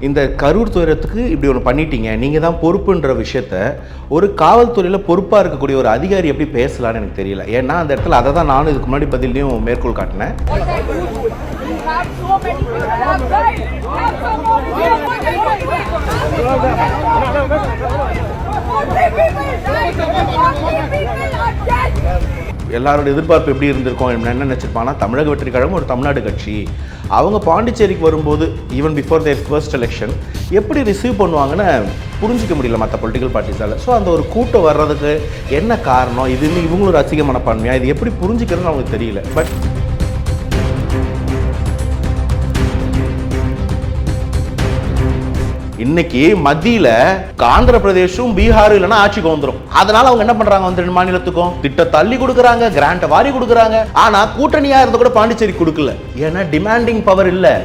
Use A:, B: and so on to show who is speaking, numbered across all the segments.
A: இந்த கரூர் துயரத்துக்கு இப்படி ஒன்று பண்ணிட்டீங்க நீங்கள் தான் பொறுப்புன்ற விஷயத்த ஒரு காவல்துறையில் பொறுப்பாக இருக்கக்கூடிய ஒரு அதிகாரி எப்படி பேசலாம்னு எனக்கு தெரியல ஏன்னா அந்த இடத்துல அதை தான் நானும் இதுக்கு முன்னாடி பதிலையும் மேற்கோள் காட்டினேன்
B: people are dead.
A: எல்லாரோட எதிர்பார்ப்பு எப்படி இருந்திருக்கும் என்ன என்ன நினச்சிருப்பாங்கன்னா தமிழக வெற்றி கழகம் ஒரு தமிழ்நாடு கட்சி. அவங்க பாண்டிச்சேரிக்கு வரும்போது even before their first election எப்படி ரிசீவ் பண்ணுவாங்கன்னு புரிஞ்சிக்க முடியல மற்ற பொலிட்டிக்கல் பார்ட்டிஸால் ஸோ அந்த ஒரு கூட்டம் வர்றதுக்கு என்ன காரணம்? இது இவங்களும் இவங்களும் ரசிக மனப்பான்மையா? இது எப்படி புரிஞ்சுக்கிறதுன்னு அவங்களுக்கு தெரியல. பட் இன்னைக்கு மத்தியில ஆந்திர பிரதேஷும் பீகார் இல்லைன்னா ஆட்சிக்கு வந்துடும் அதனால அவங்க என்ன பண்றாங்க வந்து ரெண்டு மாநிலத்துக்கும்? திட்ட தள்ளி கொடுக்குறாங்க கிராண்ட வாரி கொடுக்குறாங்க. ஆனா கூட்டணியா இருந்த கூட பாண்டிச்சேரி கொடுக்கல. ஏன்னா டிமாண்டிங் பவர் இல்ல.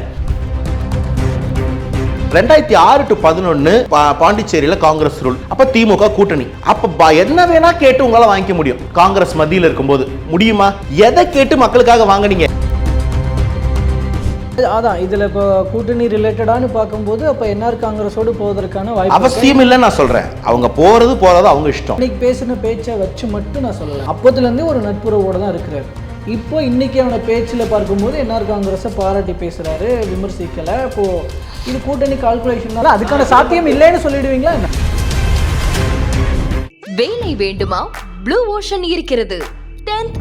A: ரெண்டாயிரத்தி ஆறு டு பதினொன்னு பாண்டிச்சேரியில காங்கிரஸ் ரூல் அப்ப திமுக கூட்டணி. அப்ப ப- என்ன வேணா கேட்டு உங்களால வாங்கிக்க முடியும். காங்கிரஸ் மத்தியில இருக்கும்போது. முடியுமா? எதை கேட்டு மக்களுக்காக வாங்குனீங்க?
C: அதான் இதுல இப்போ கூட்டணி ரிலேட்டடானு பார்க்கும்போது அப்ப என்ஆர் காங்கிரஸோடு போவதற்கான வாய்ப்பு.
A: அவசியம் இல்லைன்னு நான் சொல்றேன். அவங்க போறது போறது அவங்க இஷ்டம்.
C: இன்னைக்கு பேசின பேச்சை வச்சு மட்டும் நான் சொல்லலை. அப்போதுலேருந்தே ஒரு நட்புறவோட தான் இருக்கிறாரு. இப்போ இன்னைக்கான பேச்சில் பார்க்கும்போது என்ஆர் காங்கிரஸை பாராட்டி பேசுறாரு விமர்சிக்கலை. இப்போ இது கூட்டணி கால்குலேஷன்னால அதுக்கான சாத்தியம் இல்லைன்னு சொல்லிடுவீங்களா என்ன?
D: வேலை வேண்டுமா? ப்ளூ ஓஷன் இருக்கிறது. 10th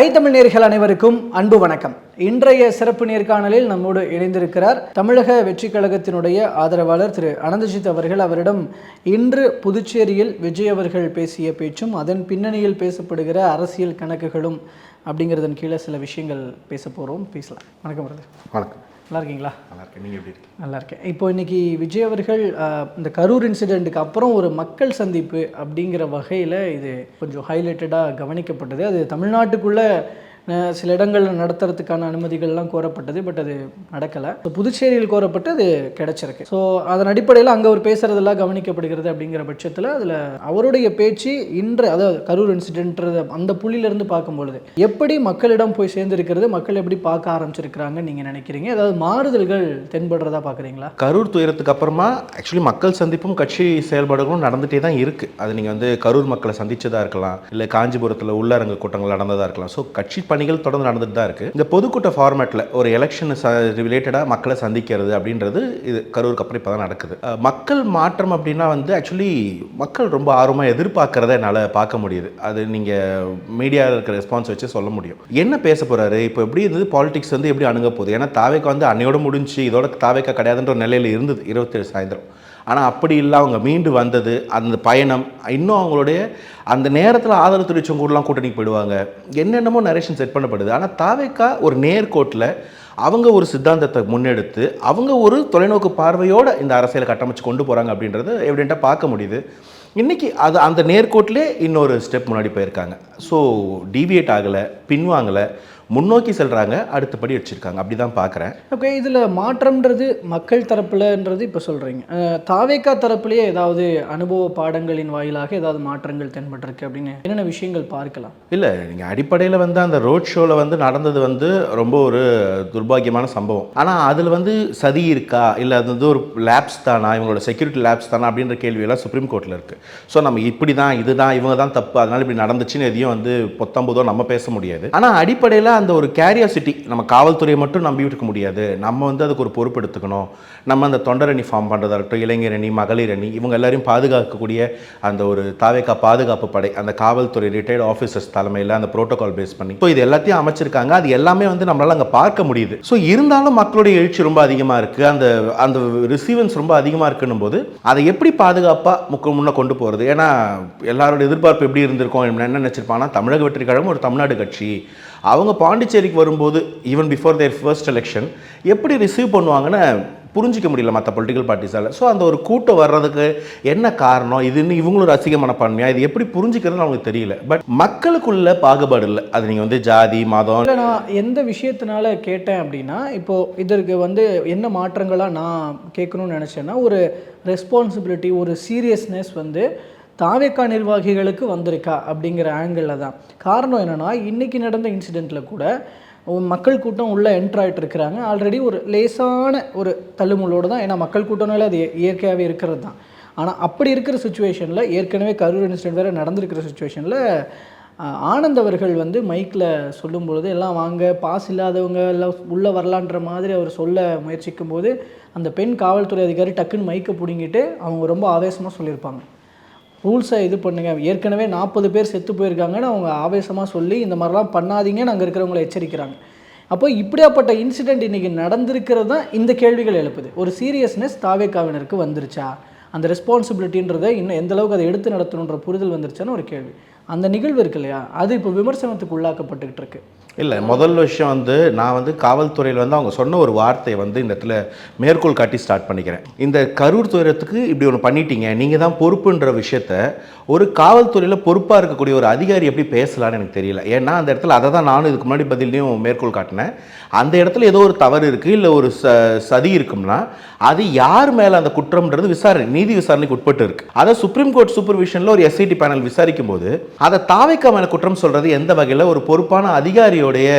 C: ஐ தமிழ் நேர்கள் அனைவருக்கும் அன்பு வணக்கம். இன்றைய சிறப்பு நேர்காணலில் நம்மோடு இணைந்திருக்கிறார் தமிழக வெற்றி கழகத்தினுடைய ஆதரவாளர் திரு அனந்தஜித் அவர்கள். அவரிடம் இன்று புதுச்சேரியில் விஜய் அவர்கள் பேசிய பேச்சும் அதன் பின்னணியில் பேசப்படுகிற அரசியல் கணக்குகளும் அப்படிங்கிறதன் கீழே சில விஷயங்கள் பேச போகிறோம் பேசலாம். வணக்கம்
A: வணக்கம்.
C: நல்லா இருக்கீங்களா
A: நல்லா இருக்கேன் நீங்க எப்படி இருக்கீங்க?
C: நல்லா இருக்கேன் இப்போ இன்னைக்கு விஜய் அவர்கள் இந்த கரூர் இன்சிடெண்ட்டுக்கு அப்புறம் ஒரு மக்கள் சந்திப்பு அப்படிங்கிற வகையில் இது கொஞ்சம் ஹைலைட்டடாக கவனிக்கப்பட்டது. அது தமிழ்நாட்டுக்குள்ளே சில இடங்களில் நடத்துறதுக்கான அனுமதிகள்லாம் கோரப்பட்டது பட் அது நடக்கலை. இப்போ புதுச்சேரியில் கோரப்பட்டு அது கிடச்சிருக்கு. ஸோ அதன் அடிப்படையில் அங்கே அவர் பேசுகிறதெல்லாம் கவனிக்கப்படுகிறது அப்படிங்கிற பட்சத்தில் அதில் அவருடைய பேச்சு இன்று அதாவது கரூர் இன்சிடென்ட்றது அந்த புள்ளியிலேருந்து பார்க்கும்பொழுது எப்படி மக்களிடம் போய் சேர்ந்துருக்கிறது மக்கள் எப்படி பார்க்க ஆரம்பிச்சிருக்கிறாங்கன்னு நீங்கள் நினைக்கிறீங்க? ஏதாவது மாறுதல்கள் தென்படுறதா பார்க்குறீங்களா
A: கரூர் துயரத்துக்கு அப்புறமா ஆக்சுவலி மக்கள் சந்திப்பும் கட்சி செயல்பாடுகளும் நடந்துகிட்டே தான் இருக்குது அது நீங்கள் வந்து கரூர் மக்களை சந்தித்ததாக இருக்கலாம் இல்லை காஞ்சிபுரத்தில் உள்ளரங்க கூட்டங்கள் நடந்ததாக இருக்கலாம். ஸோ கட்சி பணிகள் தொடர்ந்து நடந்துட்டு தான் இருக்குது இந்த பொதுக்கூட்ட ஃபார்மேட்டில் ஒரு எலெக்ஷன் ச ரிலேட்டடாக மக்களை சந்திக்கிறது அப்படின்றது இது கரூருக்கு அப்புறம் இப்போ தான் நடக்குது. மக்கள் மாற்றம் அப்படின்னா வந்து ஆக்சுவலி மக்கள் ரொம்ப ஆர்வமாக எதிர்பார்க்கறத என்னால் பார்க்க முடியுது. அது நீங்கள் மீடியாவில் இருக்கிற ரெஸ்பான்ஸ் வச்சு சொல்ல முடியும். என்ன பேச போகிறாரு இப்போ எப்படி இருந்தது? பாலிடிக்ஸ் வந்து எப்படி அணுக போகுது? ஏன்னா தாவேக்கா வந்து அன்னையோட முடிஞ்சு இதோட தாவேக்கா கிடையாதுன்ற ஒரு நிலையில் இருந்தது. இருபத்தேழு சாயந்தரம். ஆனால் அப்படி இல்லை அவங்க மீண்டு வந்தது அந்த பயணம் இன்னும் அவங்களுடைய அந்த நேரத்தில் ஆதரவு தெரிவிச்சவங்க கூடலாம் கூட்டணிக்கு போயிடுவாங்க. என்னென்னமோ நரேஷன் செட் பண்ணப்படுது. ஆனால் தாவேக்கா ஒரு நேர்கோட்டில் அவங்க ஒரு சித்தாந்தத்தை முன்னெடுத்து அவங்க ஒரு தொலைநோக்கு பார்வையோடு இந்த அரசியலை கட்டமைச்சு கொண்டு போகிறாங்க அப்படின்றது எவிடெண்ட்டாக பார்க்க முடியுது. இன்றைக்கி அது அந்த நேர்கோட்டிலே இன்னொரு ஸ்டெப் முன்னாடி போயிருக்காங்க. ஸோ டிவியேட் ஆகலை பின்வாங்கலை. முன்னோக்கி செல்கிறாங்க அடுத்தபடி வச்சுருக்காங்க. அப்படி தான் பார்க்குறேன்
C: ஓகே இதில் மாற்றம்ன்றது மக்கள் தரப்புலன்றது இப்போ சொல்கிறீங்க தாவேக்கா தரப்புலேயே ஏதாவது அனுபவ பாடங்களின் வாயிலாக ஏதாவது மாற்றங்கள் தென்பட்டிருக்கு அப்படின்னு என்னென்ன விஷயங்கள் பார்க்கலாம்?
A: இல்லை நீங்கள் அடிப்படையில் வந்து அந்த ரோட் ஷோவில் வந்து நடந்தது வந்து ரொம்ப ஒரு துர்பாக்கியமான சம்பவம். ஆனால் அதில் வந்து சதி இருக்கா? இல்லை அது வந்து ஒரு லேப்ஸ் தானா? இவங்களோட செக்யூரிட்டி லேப்ஸ் தானா? அப்படின்ற கேள்வியெல்லாம் சுப்ரீம் கோர்ட்டில் இருக்குது ஸோ நம்ம இப்படி தான் இதுதான் இவங்க தான் தப்பு. அதனால இப்படி நடந்துச்சுன்னு எதையும் வந்து பொத்தம்பதோ நம்ம பேச முடியாது. ஆனால் அடிப்படையில் அந்த ஒரு கேரியாசிட்டி நம்ம காவல்துறையை மட்டும் நம்பி இருக்க முடியாது. நம்ம வந்து அதுக்கு ஒரு பொறுப்பெடுத்துக்கணும் நம்ம அந்த தொண்டரணி ஃபார்ம் பண்ணுறதா இருக்கட்டும் இளைஞர் அணி மகளிர் அணி இவங்க எல்லாரையும் பாதுகாக்கக்கூடிய அந்த ஒரு தாவேக்கா பாதுகாப்பு படை அந்த காவல்துறை ரிட்டையர்டு ஆஃபீஸர்ஸ் தலைமையில் அந்த ப்ரோட்டோகால் பேஸ் பண்ணி. ஸோ இது எல்லாத்தையும் அமைச்சிருக்காங்க. அது எல்லாமே வந்து நம்மளால் அங்கே பார்க்க முடியுது. ஸோ இருந்தாலும் மக்களுடைய எழுச்சி ரொம்ப அதிகமாக இருக்குது அந்த அந்த ரிசீவன்ஸ் ரொம்ப அதிகமாக இருக்குன்னும் போது அதை எப்படி பாதுகாப்பாக முக்க முன்னே கொண்டு போகிறது ஏன்னா எல்லாரோட எதிர்பார்ப்பு எப்படி இருந்திருக்கும்? என்ன நினச்சிருப்பாங்கன்னா தமிழக வெற்றி கழகம் ஒரு தமிழ்நாடு கட்சி. அவங்க பாண்டிச்சேரிக்கு வரும்போது even before their first election எப்படி ரிசீவ் பண்ணுவாங்கன்னு புரிஞ்சிக்க முடியல மற்ற பொலிட்டிக்கல் பார்ட்டிஸால் ஸோ அந்த ஒரு கூட்டம் வர்றதுக்கு என்ன காரணம்? இது இன்னும் இவங்களும் ரசிக மனப்பான்மையா? இது எப்படி புரிஞ்சுக்கிறதுன்னு அவங்களுக்கு தெரியல. பட் மக்களுக்குள்ள பாகுபாடு இல்லை. அது நீங்கள் வந்து ஜாதி மதம்.
C: இல்லை நான் எந்த விஷயத்தினால கேட்டேன் அப்படின்னா இப்போது இதற்கு வந்து என்ன மாற்றங்களாக நான் கேட்கணும்னு நினச்சேன்னா ஒரு ரெஸ்பான்சிபிலிட்டி ஒரு சீரியஸ்னஸ் வந்து தாவேக்கா நிர்வாகிகளுக்கு வந்திருக்கா அப்படிங்கிற ஆங்கிளில் தான். காரணம் என்னென்னா இன்றைக்கி நடந்த இன்சிடெண்ட்டில் கூட மக்கள் கூட்டம் உள்ளே என்ட்ரு இருக்கிறாங்க. ஆல்ரெடி ஒரு லேசான ஒரு தள்ளுமுள்ளோடு தான் ஏன்னா மக்கள் கூட்டம்னால அது இயற்கையாகவே இருக்கிறது தான். ஆனால் அப்படி இருக்கிற சுச்சுவேஷனில் ஏற்கனவே கரூர் இன்சிடென்ட் வேறு நடந்திருக்கிற சுச்சுவேஷனில் ஆனந்த் அவர்கள் வந்து மைக்கில் சொல்லும் பொழுது எல்லாம் வாங்க பாஸ் இல்லாதவங்க எல்லாம் உள்ளே வரலான்ற மாதிரி அவர் சொல்ல முயற்சிக்கும் போது அந்த பெண் காவல்துறை அதிகாரி டக்குன்னு மைக்கை பிடுங்கிட்டு அவங்க ரொம்ப ஆவேசமாக சொல்லியிருப்பாங்க. ரூல்ஸை இது பண்ணுங்க. ஏற்கனவே நாற்பது பேர் செத்து போயிருக்காங்கன்னு அவங்க ஆவேசமாக சொல்லி இந்த மாதிரிலாம் பண்ணாதீங்கன்னு அங்கே இருக்கிறவங்களை எச்சரிக்கிறாங்க. அப்போ இப்படியாப்பட்ட இன்சிடெண்ட் இன்றைக்கி நடந்திருக்கிறது தான் இந்த கேள்விகள் எழுப்புது. ஒரு சீரியஸ்னஸ் தாவேக்காவினருக்கு வந்துருச்சா? அந்த ரெஸ்பான்சிபிலிட்டின்றதை இன்னும் எந்த அளவுக்கு அதை எடுத்து நடத்தணுன்ற புரிதல் வந்துருச்சான்னு ஒரு கேள்வி. அந்த நிகழ்வு இருக்கு இல்லையா? அது இப்போ விமர்சனத்துக்கு உள்ளாக்கப்பட்டுக்கிட்டு இருக்கு.
A: இல்லை முதல் விஷயம் வந்து நான் வந்து காவல்துறையில் வந்து அவங்க சொன்ன ஒரு வார்த்தையை வந்து இந்த இடத்துல மேற்கோள் காட்டி ஸ்டார்ட் பண்ணிக்கிறேன். இந்த கரூர் துயரத்துக்கு இப்படி ஒன்று பண்ணிட்டீங்க நீங்கள் தான் பொறுப்புன்ற விஷயத்த ஒரு காவல்துறையில் பொறுப்பாக இருக்கக்கூடிய ஒரு அதிகாரி எப்படி பேசலான்னு எனக்கு தெரியல. ஏன்னா அந்த இடத்துல அதை தான் நானும் இதுக்கு முன்னாடி பதிலையும் மேற்கோள் காட்டினேன். அந்த இடத்துல ஏதோ ஒரு தவறு இருக்குது இல்லை ஒரு ச சதி இருக்கும்னா அது யார் மேலே அந்த குற்றம்ன்றது விசாரணை நீதி விசாரணைக்கு உட்பட்டு இருக்கு. அதை சுப்ரீம் கோர்ட் சூப்பர்விஷனில் ஒரு எஸ்ஐடி பேனல் விசாரிக்கும் போது அதை தாவைக்கா மேலே குற்றம் சொல்கிறது எந்த வகையில் ஒரு பொறுப்பான அதிகாரி அதிகாரியோடைய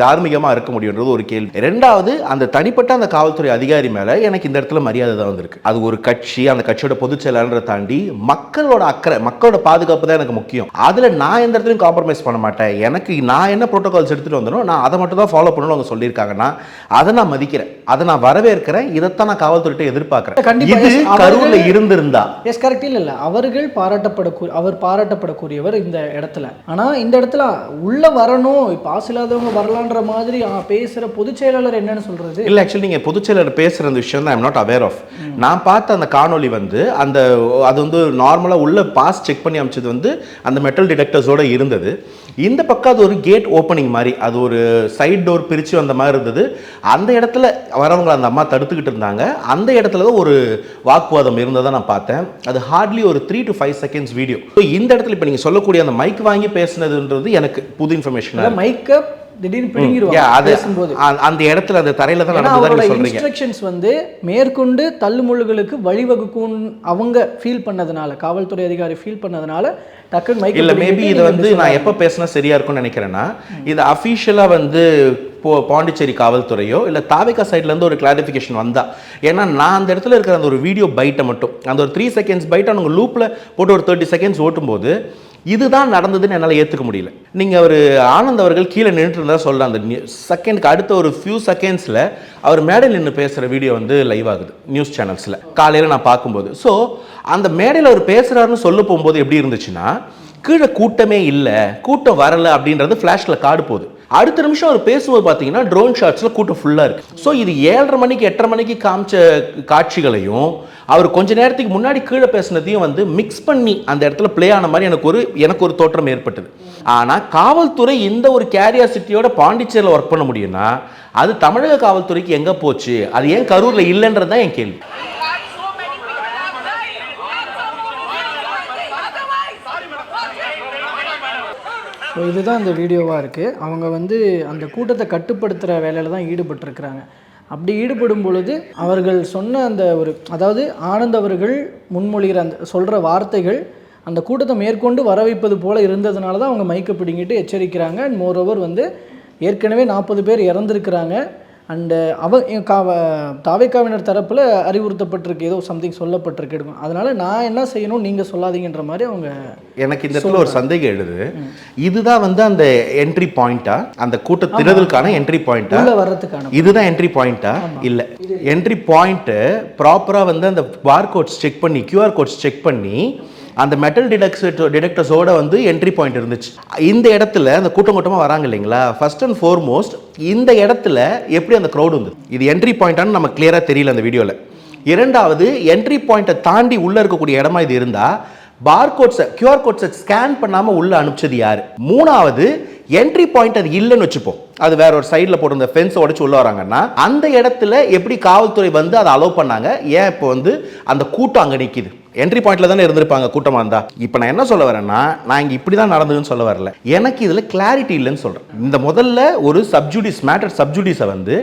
A: தார்மீகமாக இருக்க முடியுன்றது ஒரு கேள்வி. ரெண்டாவது அந்த தனிப்பட்ட அந்த காவல்துறை அதிகாரி மேலே எனக்கு இந்த இடத்துல மரியாதை தான் வந்திருக்கு. அது ஒரு கட்சி அந்த கட்சியோட பொதுச் செயலாளரை தாண்டி மக்களோட அக்கறை மக்களோட பாதுகாப்பு தான் எனக்கு முக்கியம். அதில் நான் எந்த இடத்துலையும் காம்ப்ரமைஸ் பண்ண மாட்டேன். எனக்கு நான் என்ன ப்ரோட்டோகால்ஸ் எடுத்துகிட்டு வந்தனோ நான் அதை மட்டும் தான் ஃபாலோ பண்ணணும்னு அவங்க சொல்லியிருக்காங்கன்னா அதை நான் மதிக்கிறேன். அதை நான் வரவேற்கிறேன். இதைத்தான் நான் காவல்துறையிட்ட எதிர்பார்க்குறேன். இது கரூர்ல இருந்திருந்தா.
C: எஸ் கரெக்ட் இல்லை இல்லை. அவர்கள் பாராட்டப்படக்கூ அவர் பாராட்டப்படக்கூடியவர் இந்த இடத்துல. ஆனால் இந்த இடத்துல உள்ள வரணும் பாஸ் இல்லாதவங்க வரலான்ற மாதிரி ஆ, பேசுற பொதுச் செயலாளர் என்னன்னு சொல்றது?
A: இல்ல ஆக்சுவலி நீங்க பொதுச் பேசுற அந்த விஷயம் தான் ஐம் நாட் அவேர் ஆஃப் நான் பார்த்த அந்த காணொளி வந்து அந்த அது வந்து நார்மலா உள்ள பாஸ் செக் பண்ணி அமைச்சது வந்து அந்த மெட்டல் டிடெக்டர்ஸோட இருந்தது. இந்த பக்கம் அது ஒரு கேட் ஓப்பனிங் மாதிரி அது ஒரு சைட் டோர் பிரிச்சு வந்த மாதிரி இருந்தது. அந்த இடத்துல வரவங்க அந்த அம்மா தடுத்துக்கிட்டு இருந்தாங்க. அந்த இடத்துல தான் ஒரு வாக்குவாதம் இருந்ததை நான் பார்த்தேன். அது ஹார்ட்லி ஒரு three to five seconds video இந்த இடத்துல இப்போ நீங்க சொல்லக்கூடிய அந்த மைக் வாங்கி பேசுனதுன்றது எனக்கு புது இன்ஃபர்மேஷன்
C: மைக்க திடீர்னு பிடுங்கிடுவாங்க
A: அந்த- இடத்துல அந்த தரையில தான் நடந்ததா
C: இன்ஸ்ட்ரக்ஷன்ஸ் வந்து மேற்கொண்டு தள்ளுமுள்ளுகளுக்கு வழிவகுக்கும் அவங்க ஃபீல் பண்ணதுனால காவல்துறை அதிகாரி ஃபீல் பண்ணதுனால டக்குன்னு மைக்
A: இல்ல மேபி இது வந்து நான் எப்போ பேசினா சரியா இருக்கும்னு நினைக்கிறேன்னா இது அஃபிஷியலாக வந்து பாண்டிச்சேரி காவல்துறையோ இல்லை தாவிகா சைட்ல இருந்து ஒரு கிளாரிஃபிகேஷன் வந்தா. ஏன்னா நான் அந்த இடத்துல இருக்கிற அந்த ஒரு வீடியோ பைட்டை மட்டும் அந்த ஒரு த்ரீ செகண்ட்ஸ் பைட்டை அவங்க லூப்பில் போட்டு ஒரு தேர்ட்டி செகண்ட்ஸ் ஓட்டும்போது இதுதான் நடந்ததுன்னு என்னால் ஏற்றுக்க முடியல. நீங்கள் அவர் ஆனந்த் அவர்கள் கீழே நின்றுட்டு இருந்தால் சொல்ல அந்த செகண்ட்க்கு அடுத்த ஒரு ஃபியூ செகண்ட்ஸில் அவர் மேடையில் நின்று பேசுகிற வீடியோ வந்து லைவ் ஆகுது நியூஸ் சேனல்ஸில் காலையில் நான் பார்க்கும்போது. ஸோ அந்த மேடையில் அவர் பேசுகிறாருன்னு சொல்ல போகும்போது எப்படி இருந்துச்சுன்னா கீழே கூட்டமே இல்லை கூட்டம் வரலை அப்படின்றது ஃப்ளாஷில் காடு போகுது. அடுத்த நிமிஷம் அவர் பேசும்போது பார்த்தீங்கன்னா ட்ரோன் ஷாட்ஸில் கூட்டம் ஃபுல்லாக இருக்குது ஸோ இது ஏழரை மணிக்கு எட்டரை மணிக்கு காமிச்ச காட்சிகளையும் அவர் கொஞ்ச நேரத்துக்கு முன்னாடி கீழே பேசுனதையும் வந்து மிக்ஸ் பண்ணி அந்த இடத்துல ப்ளே ஆன மாதிரி எனக்கு ஒரு எனக்கு ஒரு தோற்றம் ஏற்பட்டது. ஆனால் காவல்துறை இந்த ஒரு கேரியாசிட்டியோட பாண்டிச்சேரியில் ஒர்க் பண்ண முடியும்னா அது தமிழக காவல்துறைக்கு எங்கே போச்சு? அது ஏன் கரூரில் இல்லைன்றது தான் என் கேள்வி.
C: ஸோ இதுதான் இந்த வீடியோவாக இருக்குது அவங்க வந்து அந்த கூட்டத்தை கட்டுப்படுத்துகிற வேலையில் தான் ஈடுபட்டிருக்கிறாங்க. அப்படி ஈடுபடும் பொழுது அவர்கள் சொன்ன அந்த ஒரு அதாவது ஆனந்த் அவர்கள் முன்மொழிகிற அந்த சொல்கிற வார்த்தைகள் அந்த கூட்டத்தை மேற்கொண்டு வர வைப்பது போல் இருந்ததுனால தான் அவங்க மைக்கை பிடிங்கிட்டு எச்சரிக்கிறாங்க. அண்ட் மோரோவர் வந்து ஏற்கனவே நாற்பது பேர் இறந்துருக்கிறாங்க. அண்டு அவ காவ தாவேக்காவினர் தரப்பில் அறிவுறுத்தப்பட்டிருக்கு ஏதோ சம்திங் சொல்லப்பட்டிருக்கு. எடுக்கும் அதனால் நான் என்ன செய்யணும் நீங்கள் சொல்லாதீங்கன்ற மாதிரி அவங்க
A: எனக்கு இந்த இடத்துல ஒரு சந்தேகம் எழுது. இதுதான் வந்து அந்த என்ட்ரி பாயிண்டா அந்த கூட்ட திரதலுக்கான என்ட்ரி பாயிண்டா
C: வர்றதுக்கான
A: இதுதான் என்ட்ரி பாயிண்டா இல்ல. என்ட்ரி பாயிண்ட் ப்ராப்பரா வந்து அந்த பார் கோட்ஸ் செக் பண்ணி கியூஆர் கோட்ஸ் செக் பண்ணி அந்த மெட்டல் டிடெக்டர் டிடெக்டர்ஸோட வந்து என்ட்ரி பாயிண்ட் இருந்துச்சு. இந்த இடத்துல அந்த கூட்டம் கூட்டமாக வராங்க இல்லைங்களா? ஃபர்ஸ்ட் அண்ட் ஃபோர்மோஸ்ட் இந்த இடத்துல எப்படி அந்த க்ரௌட் வந்து இது என்ட்ரி பாயிண்டானு நம்ம கிளியராக தெரியல அந்த வீடியோவில் இரண்டாவது என்ட்ரி பாயிண்ட்டை தாண்டி உள்ளே இருக்கக்கூடிய இடமா இது இருந்தால் பார்கோட்ஸை கியூஆர் கோட்ஸை ஸ்கேன் பண்ணாமல் உள்ளே அனுப்பிச்சது யார்? மூணாவது என்ட்ரி பாயிண்ட் அது இல்லைன்னு வச்சுப்போம். அது வேற ஒரு சைடில் போட்டு இந்த ஃபென்ஸை உடச்சு உள்ள வராங்கன்னா அந்த இடத்துல எப்படி காவல்துறை வந்து அதை அலோவ் பண்ணாங்க? ஏன் இப்போ வந்து அந்த கூட்டம் அங்கே நிற்கிது என்ட்ரி பாயிண்ட்ல தானே இருந்திருப்பாங்க கூட்டமா இருந்தா. இப்போ நான் என்ன சொல்ல வரேன்னா நான் இங்க இப்படி தான் நடந்ததுன்னு சொல்ல வரல. எனக்கு இதுல கிளாரிட்டி இல்லைன்னு சொல்றேன். இந்த முதல்ல ஒரு சப்ஜூடிஸ் மேட்டர் சப்ஜூடிஸை வந்து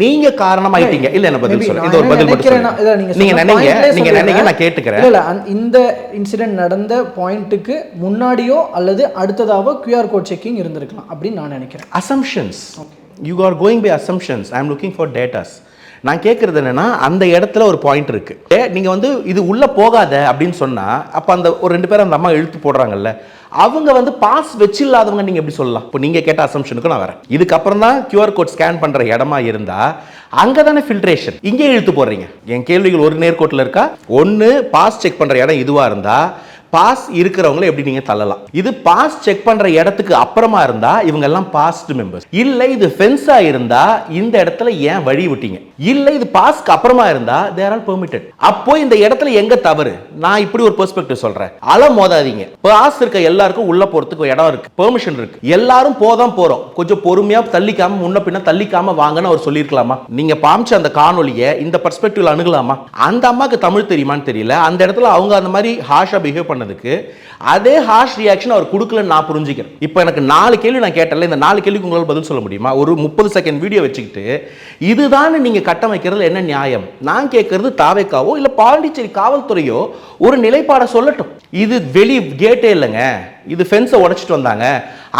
A: நீங்க காரணமாயிட்டீங்க இல்ல என்ன பதில்
C: Maybe
A: சொல்ல
C: நான்
A: இந்த ஒரு பதில் மட்டும் சொல்லுங்க.
C: நீங்க
A: நினைங்க நீங்க. நினைங்க நான் கேட்டுக்கிறேன்.
C: இல்ல, இந்த இன்சிடென்ட் நடந்த பாயிண்ட்டுக்கு முன்னாடியோ அல்லது அடுத்ததாவோ கியூஆர் கோட் செக்கிங் இருந்திருக்கலாம் அப்படின்னு நான் நினைக்கிறேன்.
A: Assumptions you are going by assumptions I am looking for datas நான் கேட்குறது என்னன்னா அந்த இடத்துல ஒரு பாயிண்ட் இருக்கு. ஏ, நீங்க வந்து இது உள்ள போகாத அப்படின்னு சொன்னா அப்ப அந்த ஒரு ரெண்டு பேரும் அந்த அம்மா இழுத்து போடுறாங்கல்ல அவங்க வந்து பாஸ் வச்சில்லாதவங்க நீங்க எப்படி சொல்லலாம்? இப்போ நீங்க கேட்ட அசம்ஷனுக்கு நான் வரேன். இதுக்கப்புறம் தான் கியூஆர் கோட் ஸ்கேன் பண்ற இடமா இருந்தா அங்க தானே ஃபில்ட்ரேஷன் இங்கே இழுத்து போடுறீங்க. என் கேள்விகள் ஒரு நேர்கோட்டில் இருக்கா? ஒன்று பாஸ் செக் பண்ற இடம் இதுவா இருந்தா பாஸ் இருக்கிறவங்கள எப்படி நீங்க தள்ளலாம்? இது பாஸ் செக் பண்ற இடத்துக்கு அப்புறமா இருந்தா இவங்க எல்லாம் பாஸ்ட் மெம்பர்ஸ் இல்ல இது ஃபென்ஸா இருந்தா இந்த இடத்துல ஏன் வழி விட்டீங்க? இல்ல இது பாஸ்க்கு அப்புறமா இருந்தா தேர் ஆல் பெர்மிட்டட் அப்போ இந்த இடத்துல எங்க தவறு? நான் இப்படி ஒரு பெர்ஸ்பெக்டிவ் சொல்றேன். அல மோதாதீங்க. பாஸ் இருக்க எல்லாருக்கும் உள்ள போறதுக்கு இடம் இருக்கு. பெர்மிஷன் இருக்கு. எல்லாரும் போதான் போறோம். கொஞ்சம் பொறுமையா தள்ளிக்காம முன்ன பின்ன தள்ளிக்காம வாங்கன்னு அவர் சொல்லியிருக்கலாமா? நீங்க பாமிச்ச அந்த காணொலியை இந்த பெர்ஸ்பெக்டிவ்ல அணுகலாமா? அந்த அம்மாக்கு தமிழ் தெரியுமான்னு தெரியல. அந்த இடத்துல அவங்க அந்த மாதிரி ஹாஷா பிஹேவ் பண்ணதுக்கு அதே ஹாஷ் ரியாக்ஷன் அவர் கொடுக்கலன்னு நான் புரிஞ்சுக்கிறேன். இப்போ எனக்கு நாலு கேள்வி நான் கேட்டல இந்த நாலு கேள்விக்கு உங்களால் பதில் சொல்ல முடியுமா? ஒரு முப்பது செகண்ட் வீடியோ வச்சுக்கிட்டு இதுதான் நீங்க கட்டமைக்கிறதுல என்ன நியாயம்? நான் கேட்கறது தாவேக்காவோ இல்லை பாண்டிச்சேரி காவல்துறையோ ஒரு நிலைப்பாடை சொல்லட்டும். இது வெளி கேட்டே இல்லைங்க. இது ஃபென்ஸை உடைச்சிட்டு வந்தாங்க.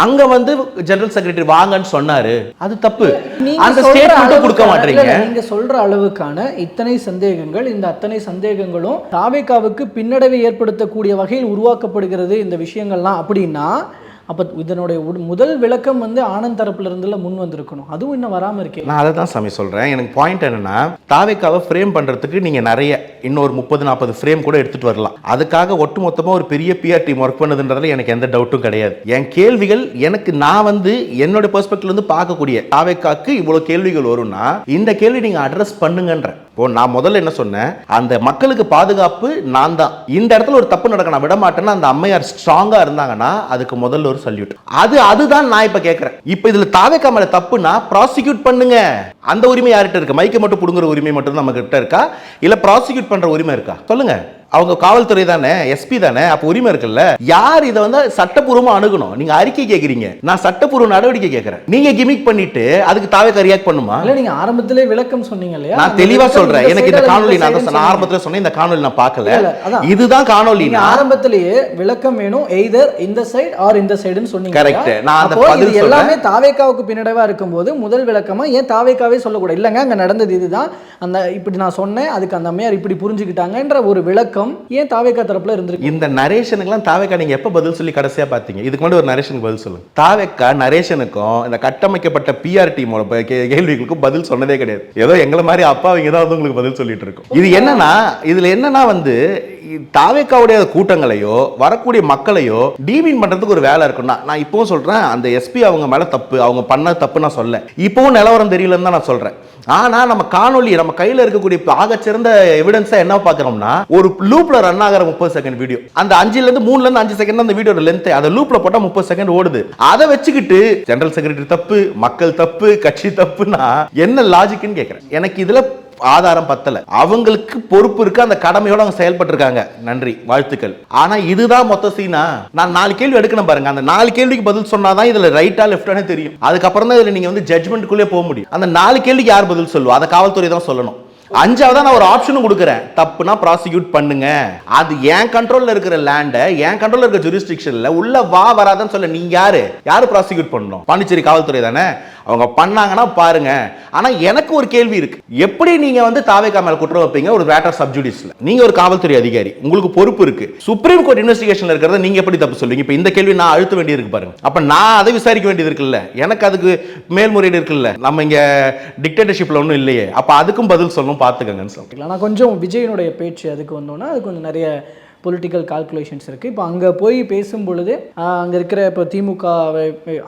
A: அங்க வந்து ஜெனரல் செக்ரட்டரி வாங்கன்னு சொன்னாரு. அது தப்பு. அந்த ஸ்டேட்மெண்ட்டும் கொடுக்க மாட்டீங்க.
C: நீங்க சொல்ற அளவுக்கான இத்தனை சந்தேகங்கள் இந்த அத்தனை சந்தேகங்களும் தாவேக்காவுக்கு பின்னடைவை ஏற்படுத்தக்கூடிய வகையில் உருவாக்கப்படுகிறது இந்த விஷயங்கள்லாம் அப்படின்னா அப்போ இதனுடைய முதல் விளக்கம் வந்து ஆனந்த் தரப்புல இருந்துல முன் வந்திருக்கணும். அதுவும் இன்னும் வராமல் இருக்கே.
A: நான் அதை தான் சாமி சொல்கிறேன் எனக்கு பாயிண்ட் என்னன்னா தாவேக்காவை ஃப்ரேம் பண்ணுறதுக்கு நீங்கள் நிறைய இன்னொரு முப்பது நாற்பது ஃப்ரேம் கூட எடுத்துகிட்டு வரலாம். அதுக்காக ஒட்டு மொத்தமாக ஒரு பெரிய பிஆர் டீம் ஒர்க் பண்ணுதுன்றதுல எனக்கு எந்த டவுட்டும் கிடையாது. என் கேள்விகள் எனக்கு நான் வந்து என்னோட பெர்ஸ்பெக்டிவ்ல இருந்து பார்க்கக்கூடிய தாவேக்காக்கு இவ்வளோ கேள்விகள் வரும்னா இந்த கேள்வி நீங்கள் அட்ரஸ் பண்ணுங்கன்றேன் இப்போ நான் முதல்ல என்ன சொன்னேன்? அந்த மக்களுக்கு பாதுகாப்பு நான் தான். இந்த இடத்துல ஒரு தப்பு நடக்க நான் விட மாட்டேன்னா அந்த அம்மையார் ஸ்ட்ராங்கா இருந்தாங்கன்னா அதுக்கு முதல்ல ஒரு சல்யூட் அது அதுதான் நான் இப்ப கேட்கறேன் இப்ப இதுல தாவேக்கா மேல தப்புனா ப்ராசிக்யூட் பண்ணுங்க. அந்த உரிமை யார்கிட்ட இருக்கு? மைக்கை மட்டும் புடுங்குற உரிமை மட்டும் நம்ம கிட்ட இருக்கா? இல்ல ப்ராசிக்யூட் பண்ற உரிமை இருக்கா? சொல்லுங்க. அவங்க காவல்துறை தானே எஸ்பி தானே அப்ப உரிமை இருக்குல்ல? யார் இதை வந்து சட்டப்பூர்வமா அணுகணும்? நீங்க அறிக்கை கேக்குறீங்க. நான் சட்டப்பூர்வ நடவடிக்கை கேட்கறேன் நீங்க கிமிக் பண்ணிட்டு அதுக்கு தாவேக்கா ரியாக்ட் பண்ணுமா?
C: இல்ல நீங்க ஆரம்பத்திலே விளக்கம் சொன்னீங்க இல்லையா?
A: நான்
C: அந்த
A: தெளிவா
C: விளக்கம்
A: சொல்றேன். எனக்கு இந்த
C: அல்லது
A: நான்
C: இந்த
A: தான்
C: side
A: சொன்னேன்.
C: ன்னு
A: ஆரம்பத்துல சொன்னேன் இந்த காணொளி நான் பார்க்கல. இதுதான்
C: நீங்க ஆரம்பத்திலேயே விளக்கம் வேணும். எய்தர் இந்த சைடு ஆர் இந்த சைடுன்னு சொன்னீங்க. இல்லையா?
A: நான் அந்த பதில்
C: எல்லாமே தாவேக்காவுக்கு பின்னடைவா இருக்கும்போது முதல் விளக்கமா ஏன் தாவேக்காவே சொல்லக்கூடாது? இல்லைங்க அங்க நடந்தது இதுதான். அந்த இப்படி நான் சொன்னேன் அதுக்கு அந்த அம்மையார் இப்படி புரிஞ்சுக்கிட்டாங்கன்ற ஒரு விளக்கம் ஏன் தாவேக்கா தரப்புல இருந்திருக்கு
A: இந்த நரேஷனுக்குலாம் தாவேக்கா நீங்க எப்ப பதில் சொல்லி கடைசியா பாத்தீங்க? இதுக்கு முன்னாடி ஒரு நரேஷனுக்கு பதில் சொல்லுங்க. தாவேக்கா நரேஷனுக்கும் இந்த கட்டமைக்கப்பட்ட பிஆர் டீமோட கே- கேள்விகளுக்கும் பதில் சொன்னதே கிடையாது. ஏதோ எங்களை மாதிரி அப்பாவிங்க தான் வந்து உங்களுக்கு பதில் சொல்லிட்டு இருக்கோம். இது என்னன்னா இதுல என்னன்னா வந்து தாவேக்காவுடைய கூட்டங்களையோ வரக்கூடிய மக்களையோ டீமீன் பண்றதுக்கு ஒரு வேலை இருக்குன்னா நான் இப்பவும் சொல்றேன் அந்த எஸ்பி அவங்க மேல தப்பு அவங்க பண்ண தப்பு நான் சொல்ல இப்பவும் நிலவரம் தெரியலன்னு தான் நான் சொல்றேன். ஆனா நம்ம காணொலி நம்ம கையில இருக்கக்கூடிய ஆகச்சிறந்த எவிடன்ஸா என்ன பாக்குறோம்னா ஒரு லூப்ல ரன் ஆகிற முப்பது செகண்ட் வீடியோ அந்த அஞ்சுல இருந்து மூணுல இருந்து அஞ்சு செகண்ட் அந்த வீடியோட லென்த் அந்த லூப்ல போட்டா முப்பது செகண்ட் ஓடுது. அதை வச்சுக்கிட்டு ஜெனரல் செக்ரட்டரி தப்பு மக்கள் தப்பு கட்சி தப்புனா என்ன லாஜிக்னு கேக்குறேன். எனக்கு இதுல ஆதாரம் பத்தல. அவங்களுக்கு பொறுப்பு இருக்கு அந்த கடமையோட அவங்க செயல்பட்டு இருக்காங்க நன்றி வாழ்த்துக்கள். ஆனா இதுதான் மொத்த சீனா. நான் நாலு கேள்வி எடுக்கணும் பாருங்க. அந்த நாலு கேள்விக்கு பதில் சொன்னாதான் இதுல ரைட்டா லெஃப்டானே தெரியும். அதுக்கப்புறம் தான் இதுல நீங்க வந்து ஜட்மெண்ட்டுக்குள்ளே போக முடியும். அந்த நாலு கேள்விக்கு யார் பதில் சொல்லுவா? அதை காவல்துறை தான் சொல்லணும். அஞ்சாவதா நான் ஒரு ஆப்ஷனும் கொடுக்குறேன். தப்புனா ப்ராசிக்யூட் பண்ணுங்க. அது என் கண்ட்ரோல்ல இருக்கிற லேண்டை என் கண்ட்ரோல்ல இருக்கிற ஜூரிஸ்டிக்ஷன்ல உள்ள வா வராதன்னு சொல்ல நீங்க யாரு? யாரு ப்ராசிக்யூட் பண்ணணும் பாண்டிச்சேரி காவல்துறை தானே? அவங்க பண்ணாங்கன்னா பாருங்க. ஆனா எனக்கு ஒரு கேள்வி இருக்கு. எப்படி நீங்க வந்து தாவேக்கா மேல குற்றம் வைப்பீங்க ஒரு மேட்டர் சப்ஜுடிஸ்ல நீங்க ஒரு காவல்துறை அதிகாரி. உங்களுக்கு பொறுப்பு இருக்கு. சுப்ரீம் கோர்ட் இன்வெஸ்டிகேஷன்ல இருக்கிறத நீங்க எப்படி தப்பு சொல்லுவீங்க? இப்ப இந்த கேள்வி நான் அழுத்த வேண்டியது பாருங்க. அப்ப நான் அதை விசாரிக்க வேண்டியது இருக்குல்ல. எனக்கு அதுக்கு மேல்முறையீடு இருக்குல்ல. நம்ம இங்க டிக்டேட்டர்ஷிப்ல ஒன்றும் இல்லையே. அப்ப அதுக்கும் பதில் சொல்லணும் பார்த்துக்கங்கன்னு சொல்றேன்.
C: நான் கொஞ்சம் விஜயனுடைய பேச்சு அதுக்கு வந்தோம்னா அது கொஞ்சம் நிறைய பொலிட்டிக்கல் கால்குலேஷன்ஸ் இருக்குது இப்போ அங்கே போய் பேசும் பொழுது அங்கே இருக்கிற இப்போ திமுகவை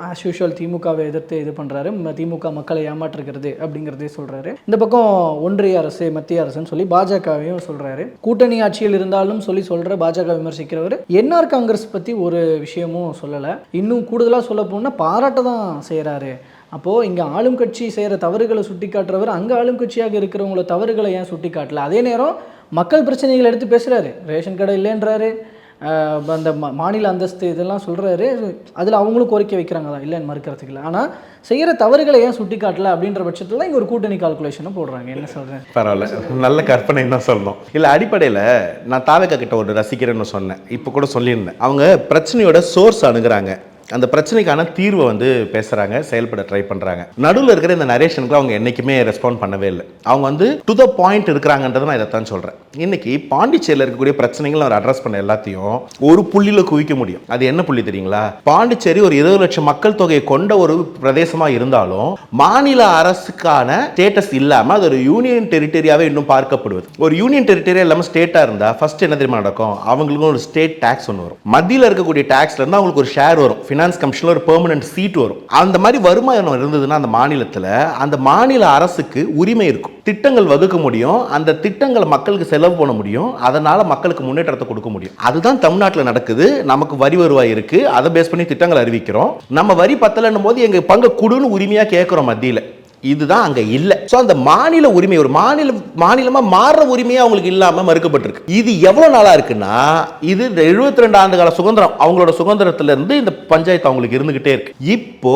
C: ஆஸ் யூஷுவல் திமுகவை எதிர்த்து இது பண்ணுறாரு திமுக மக்களை ஏமாற்றுகிறது அப்படிங்கிறதே சொல்கிறாரு இந்த பக்கம் ஒன்றிய அரசு மத்திய அரசுன்னு சொல்லி பாஜகவையும் சொல்கிறாரு கூட்டணி ஆட்சியில் இருந்தாலும் சொல்லி சொல்கிற பாஜக விமர்சிக்கிறவர். என்ஆர் காங்கிரஸ் பற்றி ஒரு விஷயமும் சொல்லலை. இன்னும் கூடுதலாக சொல்ல போனால் பாராட்ட தான் செய்கிறாரு அப்போது இங்கே ஆளும் கட்சி செய்கிற தவறுகளை சுட்டி காட்டுறவர் அங்கே ஆளும் கட்சியாக இருக்கிறவங்கள தவறுகளை ஏன் சுட்டி காட்டல அதே நேரம் மக்கள் பிரச்சனைகளை எடுத்து பேசுகிறாரு ரேஷன் கடை இல்லைன்றாரு. அந்த மா- மாநில அந்தஸ்து இதெல்லாம் சொல்கிறாரு அதில் அவங்களும் கோரிக்கை வைக்கிறாங்க. தான் இல்லைன்னு மறுக்கிறதுக்கு இல்லை. ஆனால் செய்கிற தவறுகளை ஏன் சுட்டி காட்டல அப்படின்ற பட்சத்தில் இங்கே ஒரு கூட்டணி கால்குலேஷனும் போடுறாங்க. என்ன சொல்கிறேன்
A: பரவாயில்ல. நல்ல கற்பனை தான் சொல்லணும். இல்லை அடிப்படையில் நான் தாவக கிட்ட ஒரு ரசிக்கிறேன்னு சொன்னேன். இப்போ கூட சொல்லியிருந்தேன். அவங்க பிரச்சனையோட சோர்ஸ் அணுகிறாங்க. அந்த பிரச்சனைக்கான தீர்வை வந்து பேசுகிறாங்க செயல்பட ட்ரை பண்ணுறாங்க நடுவில் இருக்கிற இந்த நரேஷனுக்கு அவங்க என்றைக்குமே ரெஸ்பாண்ட் பண்ணவே இல்லை. அவங்க வந்து டு த பாயிண்ட் இருக்கிறாங்கன்றதை நான் இதைத்தான் சொல்கிறேன் இன்னைக்கு பாண்டிச்சேரியில் இருக்கக்கூடிய பிரச்சனைகளை அவர் அட்ரஸ் பண்ண எல்லாத்தையும் ஒரு புள்ளியில் குவிக்க முடியும். அது என்ன புள்ளி தெரியுங்களா? பாண்டிச்சேரி ஒரு இருபது லட்சம் மக்கள் தொகையை கொண்ட ஒரு பிரதேசமாக இருந்தாலும் மாநில அரசுக்கான ஸ்டேட்டஸ் இல்லாமல் அது ஒரு யூனியன் டெரிட்டரியாவே இன்னும் பார்க்கப்படுவது. ஒரு யூனியன் டெரிட்டரியா இல்லாமல் ஸ்டேட்டாக இருந்தால் ஃபர்ஸ்ட் என்ன தெரியுமா நடக்கும்? அவங்களுக்கும் ஒரு ஸ்டேட் டேக்ஸ் ஒன்று வரும். மத்தியில் இருக்கக்கூடிய டேக்ஸ்லேருந்து அவங்களுக்கு ஒரு ஷேர் வரும். ஃபினான்ஸ் கமிஷனில் ஒரு பெர்மனன்ட் சீட் வரும். அந்த மாதிரி வருமானம் இருந்ததுன்னா அந்த மாநிலத்தில் அந்த மாநில அரசுக்கு உரிமை இருக்கும். திட்டங்கள் வகுக்க முடியும். அந்த திட்டங்களை மக்களுக்கு செலவு பண்ண முடியும். அதனால் மக்களுக்கு முன்னேற்றத்தை கொடுக்க முடியும். அதுதான் தமிழ்நாட்டில் நடக்குது. நமக்கு வரி வருவாய் இருக்கு. அதை பேஸ் பண்ணி திட்டங்கள் அறிவிக்கிறோம். நம்ம வரி பத்தலைன்னும் போது எங்க பங்கு குடுன்னு உரிமையாக கேட்குறோம் மத்தியில். இதுதான் அங்கே இல்லை. ஸோ அந்த மாநில உரிமை ஒரு மாநில மாநிலமாக மாறுற உரிமையே அவங்களுக்கு இல்லாமல் மறுக்கப்பட்டிருக்கு. இது எவ்வளோ நாளாக இருக்குன்னா இது 72 ரெண்டு ஆண்டு கால சுதந்திரம் அவங்களோட சுதந்திரத்துல இருந்து இந்த பஞ்சாயத்து அவங்களுக்கு இருந்துகிட்டே இருக்கு. இப்போ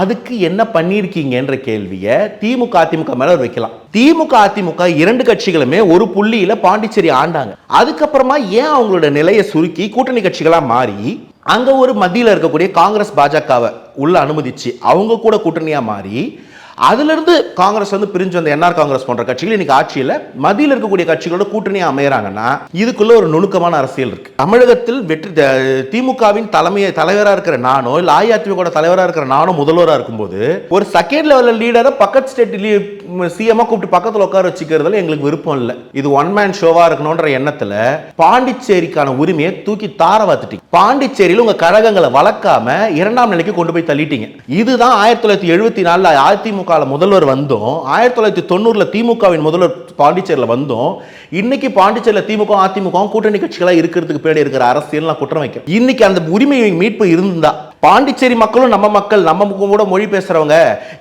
A: அதுக்கு என்ன பண்ணியிருக்கீங்கன்ற கேள்வியை திமுக அதிமுக மேலே வைக்கலாம். திமுக அதிமுக இரண்டு கட்சிகளுமே ஒரு புள்ளியில பாண்டிச்சேரி ஆண்டாங்க. அதுக்கப்புறமா ஏன் அவங்களோட நிலையை சுருக்கி கூட்டணி கட்சிகளா மாறி அங்க ஒரு மத்தியில் இருக்கக்கூடிய காங்கிரஸ் பாஜகவை உள்ள அனுமதிச்சு அவங்க கூட கூட்டணியா மாறி அதுலேருந்து காங்கிரஸ் வந்து பிரிஞ்சு வந்த என்ஆர் காங்கிரஸ் போன்ற கட்சிகள் இன்னைக்கு ஆட்சியில் மத்தியில் இருக்கக்கூடிய கட்சிகளோட கூட்டணியாக அமையறாங்கன்னா இதுக்குள்ள ஒரு நுணுக்கமான அரசியல் இருக்கு. தமிழகத்தில் வெற்றி திமுகவின் தலைமையை தலைவரா இருக்கிற நானோ இல்லை அஇஅதிமுக தலைவரா இருக்கிற நானோ முதல்வரா இருக்கும்போது ஒரு செகண்ட் லெவல் லீடரை பக்கத்து ஸ்டேட் சிஎம் கூப்பிட்டு பக்கத்துல உட்கார வச்சுக்கிறதுல எங்களுக்கு விருப்பம் இல்லை. இது ஒன் மேன் ஷோவா இருக்கணும்ன்ற எண்ணத்துல பாண்டிச்சேரிக்கான உரிமையை தூக்கி தார வாத்துட்டீங்க. பாண்டிச்சேரியில் உங்க கழகங்களை வளர்க்காம இரண்டாம் நிலைக்கு கொண்டு போய் தள்ளிட்டீங்க. இதுதான் ஆயிரத்தி தொள்ளாயிரத்தி எழுபத்தி நாலில் அதிமுக முதல்வர் வந்தோம். ஆயிரத்தி தொள்ளாயிரத்தி தொண்ணூறுல திமுகவின் முதல்வர் பாண்டிச்சேரியில் வந்தோம். இன்னைக்கு பாண்டிச்சேரியில் திமுக அதிமுகவும் கூட்டணி கட்சிகளாக இருக்கிறதுக்கு பின்னாடி இருக்கிற அரசியல் நான் குற்றம் வைக்கிறேன் இன்னைக்கு அந்த உரிமை மீட்பு இருந்தா பாண்டிச்சேரி மக்களும் நம்ம மக்கள் நம்ம கூட மொழி பேசுறவங்க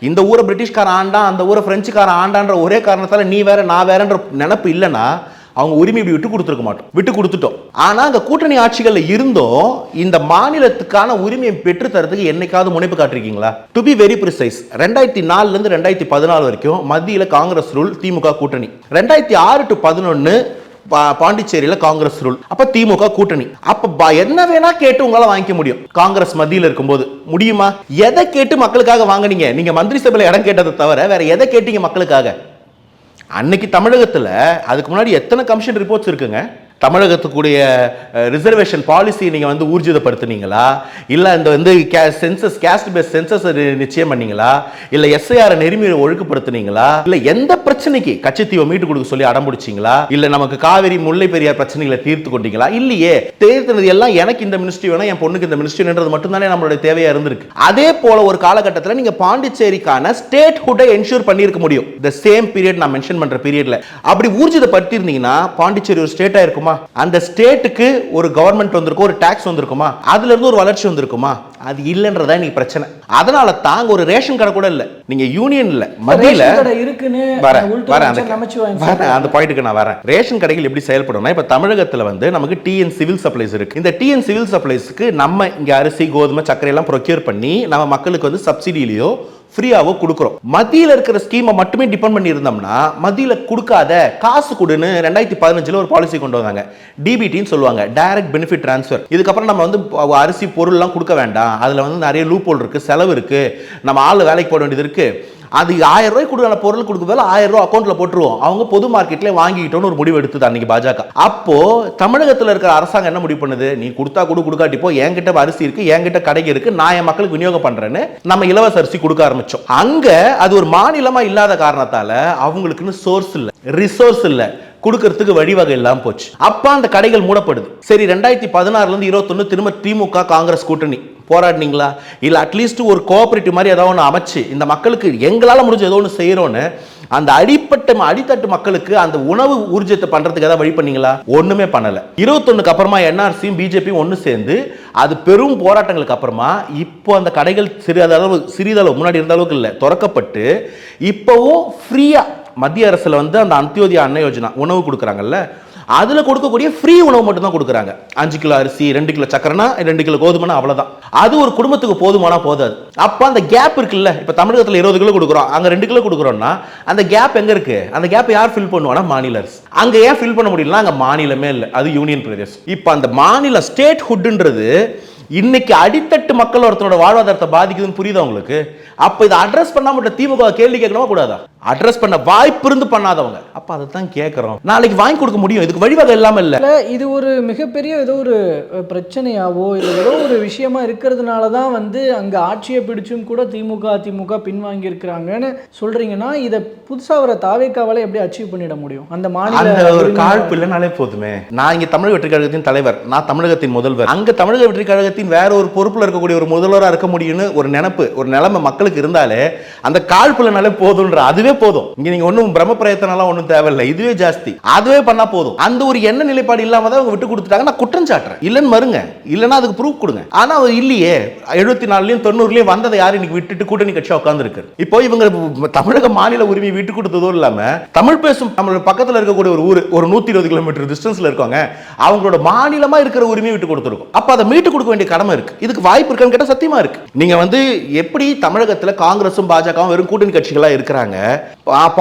A: இந்த ஊரை பிரிட்டிஷ்காரன் ஆண்டா அந்த ஊரை பிரெஞ்சுக்காரன் ஆண்டான்ற ஒரே காரணத்தால் நீ வேற நான் வேறன்ற நினப்பு இல்லைன்னா அவங்க உரிமை இப்படி விட்டு கொடுத்துருக்க மாட்டோம். விட்டு கொடுத்துட்டோம். ஆனால் அந்த கூட்டணி ஆட்சிகளில் இருந்தும் இந்த மாநிலத்துக்கான உரிமையை பெற்று தரதுக்கு என்னைக்காவது முனைப்பு காட்டிருக்கீங்களா? டு பி வெரி ப்ரிசைஸ் ரெண்டாயிரத்தி நாலுலேருந்து ரெண்டாயிரத்தி பதினாலு வரைக்கும் மத்தியில் காங்கிரஸ் ரூல் திமுக கூட்டணி. ரெண்டாயிரத்தி ஆறு டு பதினொன்று பா- பாண்டிச்சேரியில காங்கிரஸ் ரூல் அப்ப திமுக கூட்டணி. அப்ப ப- என்ன வேணா கேட்டு உங்களால வாங்கிக்க முடியும். காங்கிரஸ் மத்தியில் இருக்கும்போது. முடியுமா? எதை கேட்டு மக்களுக்காக வாங்குனீங்க? நீங்க மந்திரி சபையில இடம் கேட்டதை தவிர வேற எதை கேட்டீங்க மக்களுக்காக? அன்னைக்கு தமிழகத்தில் அதுக்கு முன்னாடி எத்தனை கமிஷன் ரிப்போர்ட்ஸ் இருக்குங்க? தமிழகத்துக்குடைய ரிசர்வேஷன் பாலிசி நீங்கள் வந்து ஊர்ஜிதப்படுத்துனீங்களா? இல்லை இந்த வந்து கே சென்சஸ் கேஸ்ட் பேஸ் சென்சஸ் நிச்சயம் பண்ணீங்களா? இல்லை எஸ்ஐஆரை நெறிமுறை ஒழுங்குபடுத்துனீங்களா? இல்லை எந்த பிரச்சனைக்கு கச்சத்தீவை மீட்டு கொடுக்க சொல்லி அடம்பிடிச்சிங்களா? இல்லை நமக்கு காவேரி முல்லை பெரியார் பிரச்சனைகளை தீர்த்து கொண்டீங்களா? இல்லையே. தேர்ந்தது எல்லாம் எனக்கு இந்த மினிஸ்ட்ரி வேணும் என் பொண்ணுக்கு இந்த மினிஸ்ட்ரின்றது மட்டும்தானே நம்மளுடைய தேவையாக இருந்திருக்கு. அதே போல ஒரு காலகட்டத்தில் நீங்கள் பாண்டிச்சேரிக்கான ஸ்டேட் ஹுட்டை என்ஷூர் பண்ணியிருக்க முடியும். இந்த சேம் பீரியட் நான் மென்ஷன் பண்ணுற பீரியடில் அப்படி ஊர்ஜிதப்படுத்தியிருந்தீங்கன்னா பாண்டிச்சேரி ஒரு ஸ்டேட்டாக இருக்குமா? அந்த ஸ்டேட்டுக்கு ஒரு கவர்மெண்ட் வந்திருக்கும் ஒரு டாக்ஸ் வந்திருக்குமா? அதுல இருந்து ஒரு வளர்ச்சி வந்திருக்குமா? அது இல்லைன்றதா இன்னைக்கு பிரச்சனை. அதனால தாங்க ஒரு ரேஷன் கடை கூட இல்ல. நீங்க யூனியன்ல மத்தியில அந்த பாயிண்ட்டுக்கு நான் வரேன். ரேஷன் கடைகள் எப்படி செயல்படும்னா இப்போ தமிழகத்தில் வந்து நமக்கு டிஎன் சிவில் சப்ளைஸ் இருக்கு. இந்த டிஎன் சிவில் சப்ளைஸ்க்கு நம்ம இங்க அரிசி கோதுமை சர்க்கரை எல்லாம் ப்ரொக்யூர் பண்ணி நம்ம மக்களுக்கு வந்து சப்சிடியிலையோ ஃப்ரீயாவோ கொடுக்குறோம். மத்தியில் இருக்கிற ஸ்கீமை மட்டுமே டிபெண்ட் பண்ணி இருந்தோம்னா மத்தியில் கொடுக்காத காசு கொடுன்னு ரெண்டாயிரத்தி பதினஞ்சில் ஒரு பாலிசி கொண்டு வந்தாங்க. டிபிடின்னு சொல்லுவாங்க டைரக்ட் பெனிஃபிட் ட்ரான்ஸ்ஃபர் இதுக்கப்புறம் நம்ம வந்து அரிசி பொருள்லாம் கொடுக்க வேண்டாம். அதில் வந்து நிறைய லூப்போல் இருக்குது செலவு இருக்குது நம்ம ஆள் வேலைக்கு போட வேண்டியது இருக்குது அது ஆயிரம் ரூபாய் கொடுக்குற பொருள் கொடுக்க பதிலா ஆயிரம் ரூபாய் அக்கௌண்ட்ல போட்டுருவோம். அவங்க பொது மார்க்கெட்ல வாங்கிக்கிட்டோன்னு ஒரு முடிவு எடுத்தது அன்னைக்கு பாஜக. அப்போ தமிழகத்தில் இருக்கிற அரசாங்கம் என்ன முடிவு பண்ணுது? நீ கொடுத்தா கூட கொடுக்காட்டி போ. என்கிட்ட அரிசி இருக்கு என்கிட்ட கடைக்கு இருக்கு நான் என் மக்களுக்கு விநியோகம் பண்றேன்னு நம்ம இலவச அரிசி கொடுக்க ஆரம்பிச்சோம். அங்க அது ஒரு மாநிலமா இல்லாத காரணத்தால அவங்களுக்குன்னு சோர்ஸ் இல்லை ரிசோர்ஸ் இல்லை. கொடுக்கறதுக்கு வழிவகை இல்லாம போச்சு. அப்ப அந்த கடைகள் மூடப்படுது. சரி ரெண்டாயிரத்தி பதினாறுல இருந்து இருபத்தொன்னு திரும்ப திமுக காங்கிரஸ் கூட்டணி. போராடினீங்களா? இல்ல அட்லீஸ்ட் ஒரு கோஆபரேட்டிவ் மாதிரி ஏதாவது ஒன்று அமைச்சு இந்த மக்களுக்கு எங்களால முடிஞ்ச ஏதோ ஒன்று செய்யறோன்னு அந்த அடிப்பட்ட அடித்தட்டு மக்களுக்கு அந்த உணவு ஊர்ஜத்தை பண்றதுக்கு ஏதாவது வழி பண்ணீங்களா? ஒண்ணுமே பண்ணல. இருபத்தொன்னுக்கு அப்புறமா என்ஆர்சியும் பிஜேபியும் ஒன்று சேர்ந்து அது பெரும் போராட்டங்களுக்கு அப்புறமா இப்போ அந்த கடைகள் சிறிதளவு சிறிதளவு முன்னாடி இருந்த அளவுக்கு இல்லை திறக்கப்பட்டு இப்போவும் ஃப்ரீயா மத்திய அரசில் வந்து அந்த அந்தியோதயா அன்ன யோஜனா உணவு கொடுக்குறாங்கல்ல அதில் கொடுக்கக்கூடிய ஃப்ரீ உணவு மட்டும் தான் கொடுக்குறாங்க. அஞ்சு கிலோ அரிசி ரெண்டு கிலோ சக்கரைனா ரெண்டு கிலோ கோதுமைனா அவ்வளோதான் அது ஒரு குடும்பத்துக்கு போதுமானா போதாது. அப்போ அந்த கேப் இருக்குல்ல இப்போ தமிழகத்தில் இருபது கிலோ கொடுக்குறோம் அங்கே ரெண்டு கிலோ கொடுக்குறோம்னா அந்த கேப் எங்கே இருக்குது அந்த கேப் யார் ஃபில் பண்ணுவானா மாநில அரசு. அங்கே ஏன் ஃபில் பண்ண முடியலன்னா அங்கே மாநிலமே இல்லை. அது யூனியன் பிரதேசம். இப்போ அந்த மாநில ஸ்டேட் ஹுட்ன்றது இன்னைக்கு அடித்தட்டு மக்கள் ஒருத்தனோட வாழ்வாதாரத்தை பாதிக்குதுன்னு புரியுதா உங்களுக்கு? அப்ப இதை அட்ரஸ் பண்ணாம திமுக கேள்வி கேட்கணுமா கூடாதா? அட்ரஸ் பண்ண வாய்ப்பு இருந்து பண்ணாதவங்க. அப்ப அதை தான் கேட்கறோம். நாளைக்கு வாங்கி கொடுக்க முடியும். இதுக்கு வழிவகை இல்லாம இல்ல.
C: இது ஒரு மிகப்பெரிய ஏதோ ஒரு பிரச்சனையாவோ இல்லை ஏதோ ஒரு விஷயமா இருக்கிறதுனால தான் வந்து அங்கே ஆட்சியை பிடிச்சும் கூட திமுக அதிமுக பின்வாங்கி இருக்கிறாங்கன்னு சொல்றீங்கன்னா இதை புதுசா வர தாவேக்காவால எப்படி அச்சீவ் பண்ணிட முடியும்? அந்த மாநில
A: ஒரு காழ்ப்பு இல்லைனாலே போதுமே. நான் இங்க தமிழக வெற்றி கழகத்தின் தலைவர் நான் தமிழகத்தின் முதல்வர். அங்க தமிழக வெற்றி கழகத்தின் வேற ஒரு பொறுப்புல இருக்கக்கூடிய ஒரு முதல்வராக இருக்க முடியும்னு ஒரு நினப்பு ஒரு நிலைமை மக்களுக்கு இருந்தாலே அந்த காழ்ப்புலனாலே போதும்ன்ற அதுவே போதும். இங்கே நீங்க ஒன்றும் பிரம்ம பிரயத்தனம்லாம் ஒன்றும் தேவையில்லை. இதுவே ஜாஸ்தி. அதுவே பண்ணா போதும். அந்த ஒரு எண்ண நிலைப்பாடு இல்லாம தான் அவங்க விட்டு கொடுத்துட்டாங்க. நான் குற்றம் சாட்டுறேன். இல்லைன்னு மறுங்க. இல்லைன்னா அதுக்கு ப்ரூஃப் கொடுங்க. ஆனால் அவர் இல்லையே. எழுபத்தி நாலுலையும் தொண்ணூறுலயும் வந்ததை யார் இன்னைக்கு விட்டுட்டு கூட்டணி கட்சியா உட்காந்துருக்கு இப்போ இவங்க தமிழக மாநில உரிமை விட்டு கொடுத்ததும் இல்லாம தமிழ் பேசும் நம்மளோட பக்கத்துல இருக்கக்கூடிய ஒரு ஊர் ஒரு நூத்தி இருபது கிலோமீட்டர் டிஸ்டன்ஸ்ல இருக்காங்க. அவங்களோட மாநிலமா இருக்கிற உரிமையை விட்டு கொடுத்துருக்கும். அப்ப அதை மீட்டு கொடுக்க வேண்டிய கடமை இருக்கு. இதுக்கு வாய்ப்பு இருக்கான்னு கேட்டா சத்தியமா இருக்கு. நீங்க வந்து எப்படி தமிழகத்துல காங்கிரஸும் பாஜகவும் வெறும் கூட்டணி கட்சிகளா இருக்கிறாங்க? பா-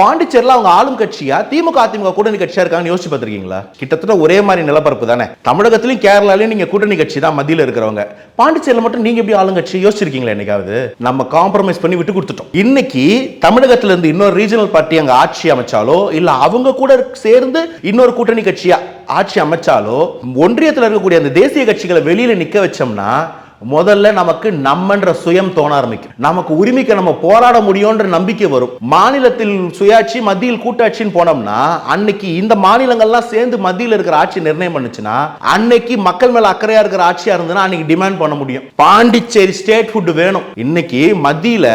A: அவங்க ஆளும் கட்சியா? திமுக அதிமுக கூட்டணி கட்சியா இருக்காங்கன்னு யோசிச்சு பார்த்திருக்கீங்களா? கிட்டத்தட்ட ஒரே மாதிரி நிலப்பரப்பு தானே. தமிழகத்திலும் கேரளாலையும் நீங்க கூட்டணி கட்சி தான் மத்தியில இருக்கிறவங்க. பாண்டிச்சேரியில் மட்டும் நீங்க எப்படி ஆளுங்கட்சி யோசிச்சிருக்கீங்களா என்னைக்காவது? நம்ம காம்ப்ரமைஸ் பண்ணி விட்டு கொடுத்துட்டோம். இன்னைக்கு தமிழகத்துல இருந்து இன்னொரு ரீஜனல் பார்ட்டி அங்க ஆட்சி அமைச்சாலோ இல்ல அவங்க கூட சேர்ந்து இன்னொரு கூட்டணி கட்சியா ஆட்சி அமைச்சாலோ ஒன்றியத்துல இருக்கக்கூடிய அந்த தேசிய கட்சிகளை வெளியில நிக்க வச்சோம்னா முதல்ல நமக்கு நம்மன்ற சுயம் தோண ஆரம்பிக்கும். நமக்கு உரிமைக்கு நம்ம போராட முடியும்ன்ற நம்பிக்கை வரும். மாநிலத்தில் சுயாட்சி மத்தியில் கூட்டாட்சின்னு போனோம்னா அன்னைக்கு இந்த மாநிலங்கள்லாம் சேர்ந்து மத்தியில் இருக்கிற ஆட்சி நிர்ணயம் பண்ணுச்சுன்னா அன்னைக்கு மக்கள் மேல அக்கறையா இருக்கிற ஆட்சியா இருந்ததுன்னா அன்னைக்கு டிமாண்ட் பண்ண முடியும். பாண்டிச்சேரி ஸ்டேட் ஃபுட் வேணும். இன்னைக்கு மத்தியில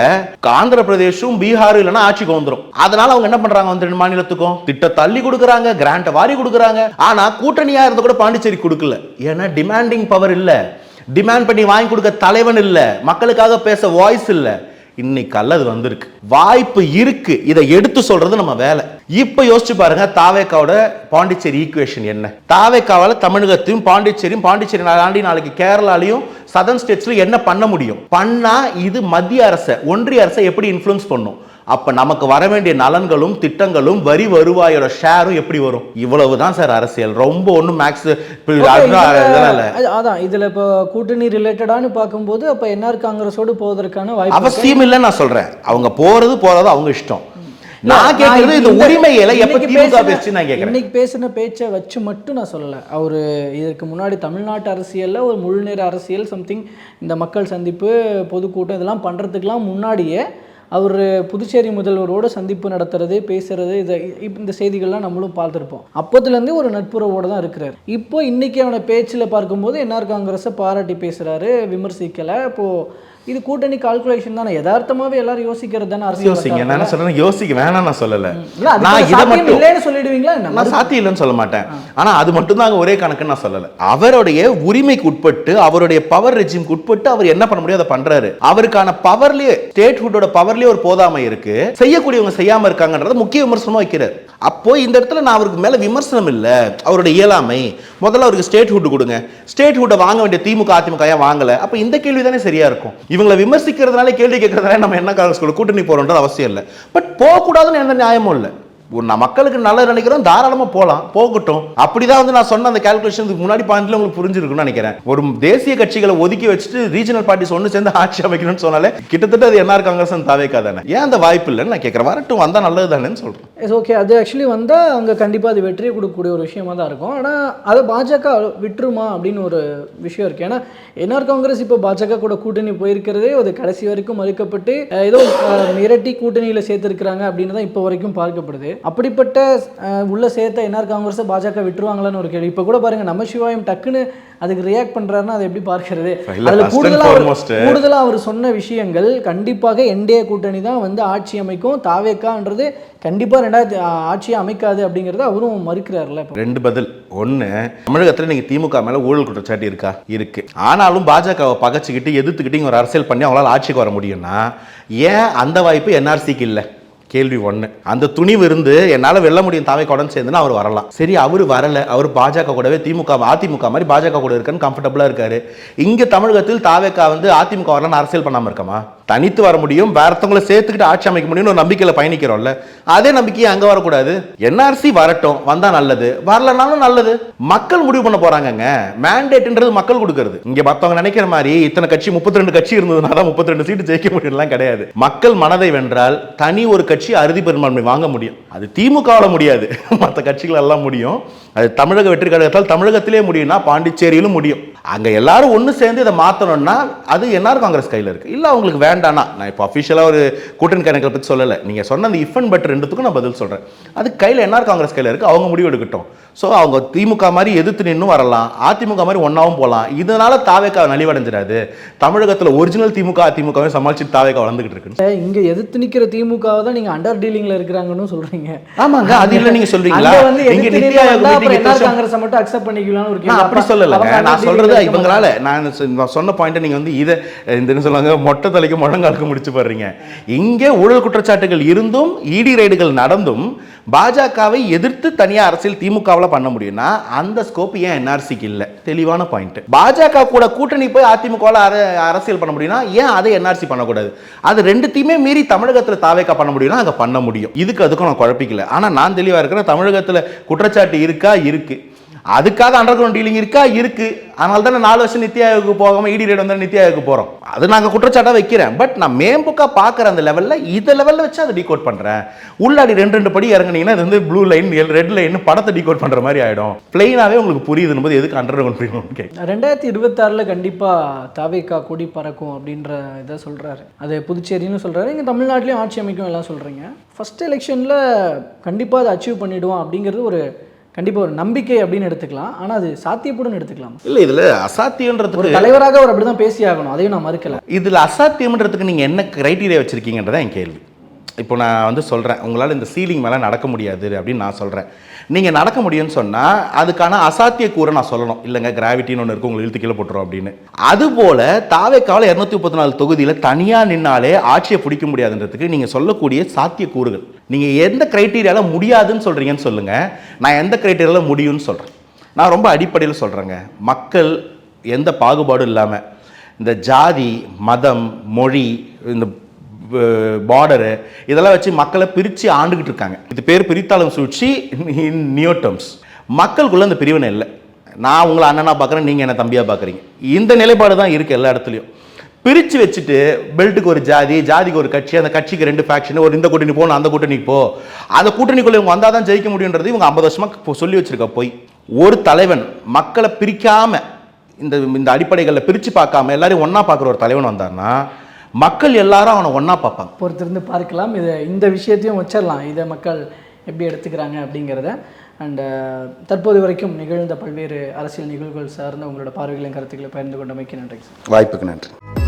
A: ஆந்திர பிரதேஷும் பீகார் இல்லைன்னா ஆட்சிக்கு வந்துடும் அதனால அவங்க என்ன பண்றாங்க வந்து ரெண்டு மாநிலத்துக்கும்? திட்ட தள்ளி கொடுக்குறாங்க கிராண்ட வாரி கொடுக்குறாங்க. ஆனா கூட்டணியா இருந்த கூட பாண்டிச்சேரி கொடுக்கல. ஏன்னா டிமாண்டிங் பவர் இல்லை. டிமாண்ட் பண்ணி வாங்கி கொடுக்க தலைவன் இல்லை. மக்களுக்காக பேச வாய்ஸ் இல்லை. இன்னைக்கு அல்லது வந்திருக்கு. வாய்ப்பு இருக்கு. இதை எடுத்து சொல்றது நம்ம வேலை. இப்ப யோசிச்சு பாருங்க தாவேக்காவோட பாண்டிச்சேரி ஈக்குவேஷன் என்ன? தாவேக்காவால தமிழகத்தையும் பாண்டிச்சேரியும் பாண்டிச்சேரி தாண்டி நாளைக்கு கேரளாலையும் சதர்ன் ஸ்டேட்ஸ்ல என்ன பண்ண முடியும்? பண்ணா இது மத்திய அரசை ஒன்றிய அரசை எப்படி இன்ஃபுளுன்ஸ் பண்ணும்? அப்ப நமக்கு வர வேண்டிய நலன்களும் திட்டங்களும் வரி வருவாயோட ஷேரும் எப்படி வரும்? இவ்வளவுதான் சார் அரசியல். ரொம்ப ஒண்ணும் மேக்ஸ்
C: அதான் இதுல இப்போ கூட்டணி ரிலேட்டடானு பார்க்கும்போது அப்ப என்ஆர் காங்கிரஸோடு போவதற்கான வாய்ப்பு.
A: அவசியம் இல்லைன்னு நான் சொல்றேன். அவங்க போறது போறது அவங்க இஷ்டம். நான் கேட்கறது இந்த உரிமையில எப்ப திமுக பேச்சு நான் கேட்கறேன்
C: இன்னைக்கு பேசின பேச்சை வச்சு மட்டும் நான் சொல்லலை. அவர் இதற்கு முன்னாடி தமிழ்நாட்டு அரசியல்ல ஒரு முழுநேர அரசியல் சம்திங் இந்த மக்கள் சந்திப்பு பொதுக்கூட்டம் இதெல்லாம் பண்றதுக்கெல்லாம் முன்னாடியே அவர் புதுச்சேரி முதல்வரோட சந்திப்பு நடத்துறது பேசுறது இதை இந்த செய்திகள்லாம் நம்மளும் பார்த்துருப்போம். அப்போதுலேருந்து ஒரு நட்புறவோடு தான் இருக்கிறார். இப்போ இன்றைக்கி அவனை பேச்சில் பார்க்கும்போது என்ஆர் காங்கிரஸை பாராட்டி பேசுகிறாரு விமர்சிக்கலை. இப்போது இது கூட்டணி கால்குலேஷன் தானே. யதார்த்தமாவே எல்லாரும் யோசிக்கிறது தானே அரசியல்
A: யோசிங்க. நான் என்ன சொல்றேன் யோசிக்க வேணாம் நான் சொல்லல. நான் இதை மட்டும்
C: இல்லைன்னு சொல்லிடுவீங்களா?
A: நான் சாத்தியம் இல்லைன்னு சொல்ல மாட்டேன். ஆனா அது மட்டும் தான் ஒரே கணக்குன்னு நான் சொல்லல. அவருடைய உரிமைக்கு உட்பட்டு அவருடைய பவர் ரெஜிம்க்கு உட்பட்டு அவர் என்ன பண்ண முடியும்? அதை பண்றாரு. அவருக்கான பவர்லயே ஸ்டேட் ஹுட்டோட பவர்லயே ஒரு போதாமை இருக்கு. செய்யக்கூடியவங்க செய்யாம இருக்காங்கன்றத முக்கிய விமர்சனமா வைக்கிறார். அப்போ இந்த இடத்துல நான் அவருக்கு மேல விமர்சனம் இல்ல. அவருடைய இயலாமை. முதல்ல அவருக்கு ஸ்டேட் ஹுட் கொடுங்க. ஸ்டேட் ஹுட்டை வாங்க வேண்டிய திமுக அதிமுக ஏன் வாங்கல? அப்ப இந்த கேள்வி தானே சரியா இருக்கும். இவங்களை விமர்சிக்கிறதுனால கேள்வி கேட்கறதுனால நம்ம என்ன காங்கிரஸ் கூட்டணி போறோம்ன்றது அவசியம் இல்லை. பட் போகக்கூடாதுன்னு எந்த நியாயமும் இல்லை. நான் மக்களுக்கு நல்லது நினைக்கிறோம் தாராளமாக போகலாம் போகட்டும். அப்படிதான் வந்து நான் சொன்ன அந்த கால்குலேஷனுக்கு முன்னாடி பாயிண்ட்ல உங்களுக்கு புரிஞ்சிருக்கும்னு நினைக்கிறேன். ஒரு தேசிய கட்சிகளை ஒதுக்கி வச்சுட்டு ரீஜனல் பார்ட்டிஸ் ஒன்று சேர்ந்து ஆட்சி அமைக்கணும்னு சொன்னாலே கிட்டத்தட்ட அது என்ஆர் காங்கிரஸ் தாவேக்கா தானே? ஏன் அந்த வாய்ப்பு இல்லைன்னு நான் கேட்குறேன் வரட்டும் வந்தால் நல்லது தானேன்னு சொல்கிறேன்
C: இட்ஸ் ஓகே அது ஆக்சுவலி வந்தால் அங்கே கண்டிப்பாக அது வெற்றியை கொடுக்கக்கூடிய ஒரு விஷயமா தான் இருக்கும். ஆனால் அதை பாஜக விட்டுருமா அப்படின்னு ஒரு விஷயம் இருக்குது ஏன்னா என்ஆர் காங்கிரஸ் இப்போ பாஜக கூட கூட்டணி போயிருக்கிறதே அது கடைசி வரைக்கும் மறுக்கப்பட்டு ஏதோ மிரட்டி கூட்டணியில் சேர்த்துருக்குறாங்க அப்படின்னு தான் இப்போ வரைக்கும் பார்க்கப்படுது. அப்படிப்பட்ட உள்ள சேர்த்த என்ஆர் காங்கிரஸை பாஜக விட்டுருவாங்களான்னு ஒரு கேள்வி. இப்போ கூட பாருங்க நம்ம சிவாயம் டக்குன்னு அதுக்கு ரியாக்ட் பண்றாருன்னா அதை எப்படி பார்க்கிறது?
A: இல்ல,
C: அதுல
A: first and
C: கூடுதலா அவர்
A: foremost.
C: கூடுதலா அவர் சொன்ன விஷயங்கள் கண்டிப்பாக என்டிஏ கூட்டணி தான் வந்து ஆட்சி அமைக்கும். தாவேக்கான்றது கண்டிப்பா ரெண்டாயிரத்தி ஆட்சியை அமைக்காது அப்படிங்கறத அவரும் மறுக்கிறாருல்ல இப்போ.
A: ரெண்டு பதில். ஒன்று தமிழகத்தில் நீங்கள் திமுக மேலே ஊழல் குற்றச்சாட்டு இருக்கா? இருக்கு. ஆனாலும் பாஜகவை பகச்சிக்கிட்டு எதிர்த்துக்கிட்டு இங்க ஒரு அரசியல் பண்ணி அவங்களால ஆட்சிக்கு வர முடியும்னா ஏன் அந்த வாய்ப்பு என்ஆர்சிக்கு இல்லை? கேள்வி ஒன்று அந்த துணிவு இருந்து என்னால் வெல்ல முடியும் தாவை உடனே சேர்ந்துன்னா அவர் வரலாம். சரி அவர் வரல. அவர் பாஜக கூடவே திமுக அதிமுக மாதிரி பாஜக கூட இருக்குன்னு கம்ஃபர்டபுளாக இருக்காரு. இங்கே தமிழகத்தில் தாவேக்கா வந்து அதிமுக வரலான்னு அரசியல் பண்ணாமல் இருக்கமா? தனித்து வர முடியும் வேறத்தவங்களை சேர்த்துக்கிட்டு ஆட்சி அமைக்க முடியும்னு ஒரு நம்பிக்கையில் பயணிக்கிறோம்ல அதே நம்பிக்கையை அங்கே வரக்கூடாது. என்ஆர்சி வரட்டும் வந்தால் நல்லது வரலனாலும் நல்லது. மக்கள் முடிவு பண்ண போகிறாங்கங்க மேண்டேட்ன்றது மக்கள் கொடுக்கறது. இங்கே மத்தவங்க நினைக்கிற மாதிரி இத்தனை கட்சி முப்பத்தி ரெண்டு கட்சி இருந்ததுனால தான் முப்பத்தி ரெண்டு சீட்டு ஜெயிக்க முடியும்லாம் கிடையாது. மக்கள் மனதை வென்றால் தனி ஒரு கட்சி அறுதி பெரும்பான்மை வாங்க முடியும். அது திமுகவில் முடியாது. மற்ற கட்சிகள் எல்லாம் முடியும். அது தமிழக வெற்றி கழகத்தால் தமிழகத்திலே முடியும்னா பாண்டிச்சேரியிலும் முடியும். அங்க எல்லாரும் ஒன்று சேர்ந்து இதை மாத்தணும்னா அது என்ஆர் காங்கிரஸ் கையில் இருக்கு. இல்ல அவங்களுக்கு வேண்டானா நான் இப்போ அஃபிஷியலாக ஒரு கூட்டணி கணக்கை பற்றி சொல்லலை. நீங்க சொன்ன அந்த இஃப் அண்ட் பட் ரெண்டுத்துக்கும் நான் பதில் சொல்றேன். அது கையில் என்ஆர் காங்கிரஸ் கையில் இருக்கு அவங்க முடிவு எடுக்கட்டும். ஸோ அவங்க திமுக மாதிரி எதிர்த்து நின்னும் வரலாம் அதிமுக மாதிரி ஒன்றாவும் போகலாம் இதனால தாவேக்கா நலிவடைஞ்சிடாது. தமிழகத்தில் ஒரிஜினல் திமுக அதிமுகவே சமாளிச்சு தாவேக்கா வளர்ந்துகிட்டு இருக்கு
C: இங்க எதிர்த்து நிக்கிற திமுகவை தான் நீங்க அண்டர் டீலிங்ல இருக்கிறாங்கன்னு சொல்றீங்க.
A: ஆமாங்க அது இல்லை நீங்க சொல்றீங்களா?
C: அங்க வந்து
A: இங்க நித்தி ஆயோக்
C: அப்புறம்
A: இத்தனை
C: என்ஆர்
A: வருஷம்
C: காங்கிரஸை மட்டும் அக்செப்ட் பண்ணிக்கலாம்னு ஒரு
A: நான் அப்படி சொல்லலைங்க
C: அவங்க
A: நான்
C: under
A: சொல்றது
C: dealing ல
A: இவங்களால நான் சொ- நான் சொன்ன பாயிண்ட் நீங்க வந்து இதை இந்த என்ன சொல்லுவாங்க மொட்டை தலைக்கு முழங்காலுக்கு முடிச்சு பாடுறீங்க. இங்கே ஊழல் குற்றச்சாட்டுகள் இருந்தும் இடி ரைடுகள் நடந்தும் பாஜகவை எதிர்த்து தனியா அரசியல் திமுகவில் பண்ண முடியும்னா அந்த ஸ்கோப் ஏன் என்ஆர்சிக்கு இல்லை? தெளிவான பாயிண்ட் பாஜக கூட கூட்டணி போய் அதிமுகவில் அர அரசியல் பண்ண முடியும்னா ஏன் அதை என்ஆர்சி பண்ணக்கூடாது? அது ரெண்டுத்தையுமே மீறி தமிழகத்தில் தாவேக்கா பண்ண முடியும்னா அங்கே பண்ண முடியும். இதுக்கு அதுக்கும் நான் குழப்பிக்கல. ஆனால் நான் தெளிவாக இருக்கிறேன் தமிழகத்தில் குற்றச்சாட்டு இருக்கா இருக்கு? அதுக்காக அண்டர் கிரவுண்ட் டீலிங் இருக்கா? இருக்கு. அதனால தான் நாலு வருஷம் நித்தி ஆயோக்கு போகாம இடி ரேட் வந்து நித்தி ஆயோக்கு போறோம். அது நாங்கள் குற்றச்சாட்டாக வைக்கிறேன். பட் நான் மேம்புக்காக பார்க்குற அந்த லெவலில் இந்த லெவலில் வச்சு அதை டிகோட் பண்ணுறேன் உள்ளாடி ரெண்டு ரெண்டு படி இறங்குனீங்கன்னா இது வந்து ப்ளூ லைன் ரெட் லைன் படத்தை டிகோட் பண்ணுற மாதிரி ஆகிடும் பிளெயினாகவே உங்களுக்கு புரியுதுன்னு போது எதுக்கு அண்டர் கிரவுண்ட் டீலிங் கேட்க.
C: ரெண்டாயிரத்தி இருபத்தாறில் கண்டிப்பாக தாவேக்கா கொடி பறக்கும் அப்படின்ற இதை சொல்கிறாரு அது புதுச்சேரின்னு சொல்கிறாரு இங்கே தமிழ்நாட்டிலையும் ஆட்சி அமைக்கும் எல்லாம் சொல்கிறீங்க ஃபஸ்ட் எலெக்ஷனில் கண்டிப்பாக அதை அச்சீவ் பண்ணிவிடுவோம் அப்படிங்கிறது ஒரு கண்டிப்பாக ஒரு நம்பிக்கை அப்படின்னு எடுத்துக்கலாம். ஆனால் அது சாத்தியப்படும் எடுத்துக்கலாம்.
A: இல்ல இதுல அசாத்தியன்றதுக்கு
C: ஒரு தலைவராக அவர் அப்படி தான் பேசி ஆகணும். அதையும் நான் மறுக்கல.
A: இதில் அசாத்தியம்ன்றதுக்கு நீங்கள் என்ன கிரைட்டீரியா வச்சுருக்கீங்கன்றதான் என் கேள்வி. இப்போ நான் வந்து சொல்கிறேன் உங்களால் இந்த சீலிங் மேலே நடக்க முடியாது அப்படின்னு நான் சொல்கிறேன் நீங்கள் நடக்க முடியும்னு சொன்னால் அதுக்கான அசாத்திய கூரை நான் சொல்லணும். இல்லைங்க கிராவிட்டின்னு ஒன்று இருக்கு உங்களை இழுத்து கீழே போட்டுரும் அப்படின்னு. அதுபோல் தாவேக்காவில் இரநூத்தி முப்பத்தி நாலு தொகுதியில் தனியாக நின்னாலே ஆட்சியை பிடிக்க முடியாதுன்றதுக்கு நீங்கள் சொல்லக்கூடிய சாத்திய கூறுகள். நீங்கள் எந்த கிரைட்டீரியாவில் முடியாதுன்னு சொல்கிறீங்கன்னு சொல்லுங்கள் நான் எந்த கிரைட்டீரியாவில் முடியும்னு சொல்கிறேன் நான் ரொம்ப அடிப்படையில் சொல்கிறேங்க மக்கள் எந்த பாகுபாடும் இல்லாமல் இந்த ஜாதி மதம் மொழி இந்த பார்டரு இதெல்லாம் வச்சு மக்களை பிரித்து ஆண்டுகிட்டு இருக்காங்க. இது பேர் பிரித்தாளும் சூழ்ச்சி இன் நியோ டேர்ம்ஸ் மக்களுக்குள்ளே அந்த பிரிவினை இல்லை. நான் உங்களை அண்ணனாக பார்க்குறேன் நீங்கள் என்ன தம்பியாக பார்க்குறீங்க. இந்த நிலைப்பாடு தான் இருக்குது எல்லா இடத்துலையும். பிரித்து வச்சுட்டு பெல்ட்டுக்கு ஒரு ஜாதி ஜாதிக்கு ஒரு கட்சி அந்த கட்சிக்கு ரெண்டு ஃபேக்ஷன் ஒரு இந்த கூட்டணி போகணும் அந்த கூட்டணிக்கு போ. அந்த கூட்டணிக்குள்ளே இவங்க வந்தால் தான் ஜெயிக்க முடியுன்றது இவங்க ஐம்பது வருஷமாக சொல்லி வச்சிருக்க போய். ஒரு தலைவன் மக்களை பிரிக்காமல் இந்த இந்த அடிப்படைகளில் பிரித்து பார்க்காம எல்லாரையும் ஒன்றா பார்க்குற ஒரு தலைவன் வந்தார்னா மக்கள் எல்லாரும் அவனை ஒன்றா பார்ப்பாங்க.
C: பொறுத்திருந்து பார்க்கலாம். இதை இந்த விஷயத்தையும் வச்சிடலாம். இதை மக்கள் எப்படி எடுத்துக்கிறாங்க அப்படிங்கிறத. அண்ட் தற்போது வரைக்கும் நிகழ்ந்த பல்வேறு அரசியல் நிகழ்வுகள் சார்ந்த உங்களோட பார்வைகளையும் கருத்துக்களை பகிர்ந்து கொண்டமைக்கு நன்றி சார்.
A: வாய்ப்புக்கு நன்றி.